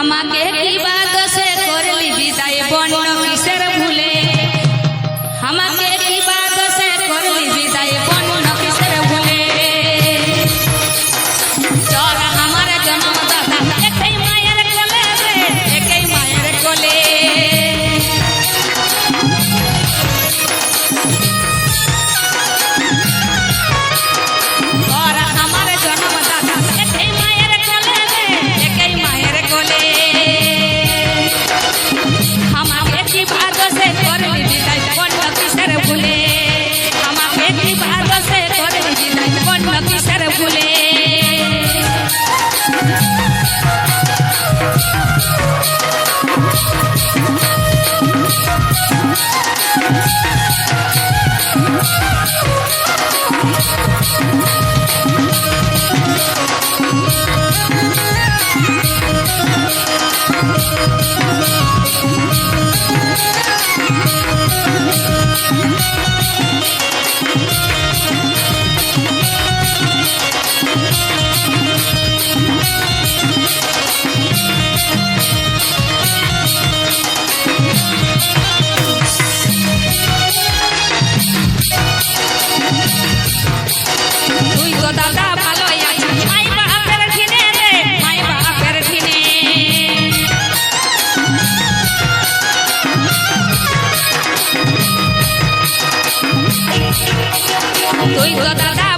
আমাকে কি বা ওই গদাদা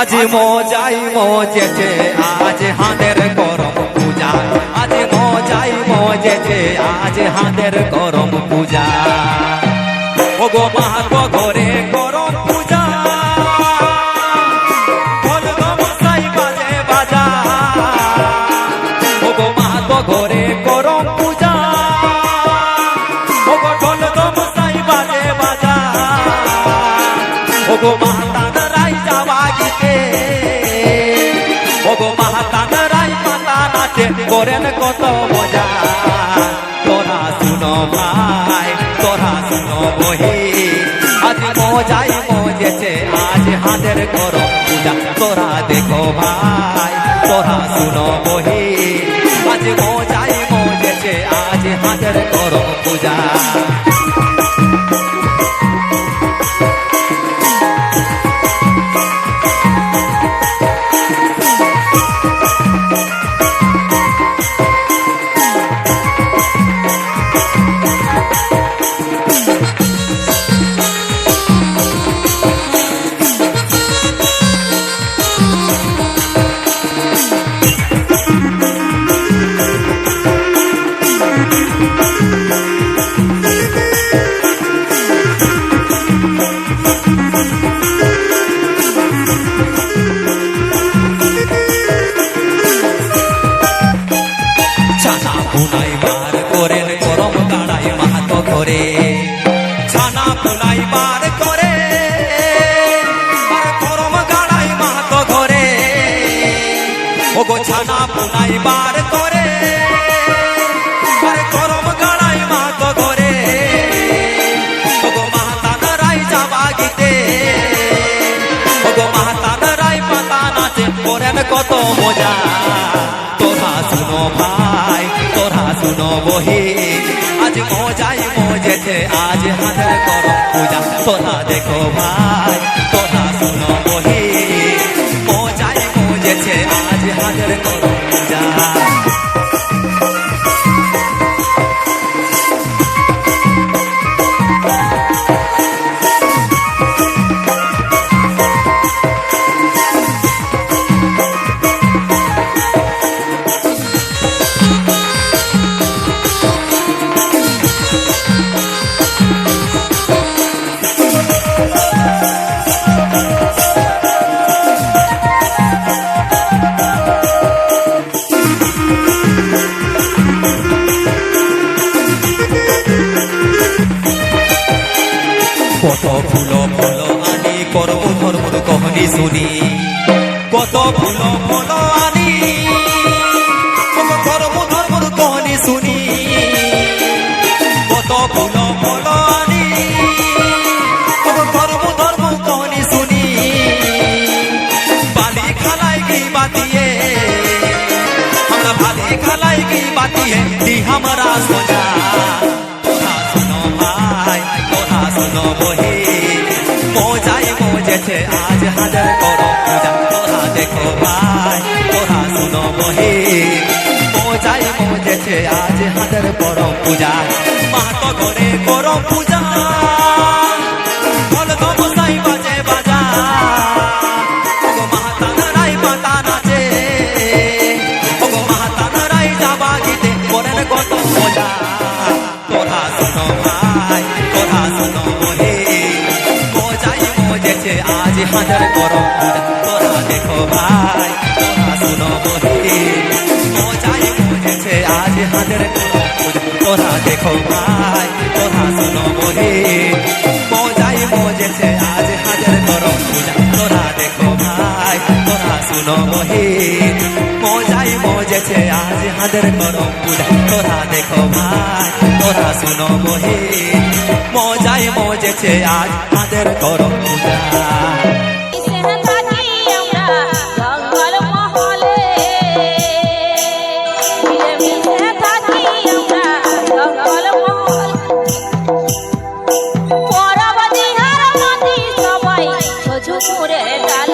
আজ মজাই মজেছে, আজ হাতের গরম পূজা। আজ মজাই মজেছে, আজ হাতের গরম পূজা। ওগো ঘরে গরম পূজা। ঘরে গরম পূজা। ওগো ঢোল তো মশাই বাজে বাজা। ওগো মাহাত ওগো মাতান রাই পাতা নাচে, করেন কত মজা। তোরা শুনো ভাই, তোরা শুনো বহি। আজ মজাই মজেছে, আজ হাতের করো পূজা। তোরা দেখো ভাই, তোরা শুনো বহি। করে, ছানা পুনাই বার করে গরম কাড়াই মাহাতো করে ওগো ছানা পুনাই বার করে গরম কাড়াই মাহাতো করে ওগো মাহাতা রাই যাবা গীতে, ওগো মাহাতা রাই পাতা নাচে করেন কত মজা। তোরা শুনো ভাই, তোরা শুনো বহি, আজ মজাই পূজা সোনা দেখো ভাই। কত ফুল, ফল আনি, করব ধর্ম কহনি শুনি। কত ফুল, ফল আনি, করব ধর্ম কহনি শুনি। কত ফুল, ফল আনি, করব ধর্ম কহনি শুনি। বালি খালাই কি বাতিয়ে, আমরা বালি খালাই কি বাতিয়ে দি আমরা সোজা। হে। বোঝাই বোঝেছে আজ হাতের বড় পূজা। মাতো ঘরে বড় পূজা। বল তো বোঝাই বাজে বাজা। ওগো মাতা নারাই মাতা নাচে। ওগো মাতা নারাই যাবা গিতে করেন কত মজা। তোরা শোনো ভাই আজ হাজার বড় পূজা। তোরা দেখো ভাই তোরা দেখো ভাই তোরা শুনো বলে মজাই মজেছে আজ হাজার করো পূজা। দেখো ভাই তোরা শুনো বহে মজাই মজেছে আজ হাজার করো পূজা তোরা দেখো ভাই তোরা শুনো বহে মজাই মজেছে আজ হাজার করো পূজা। ஒரு தலை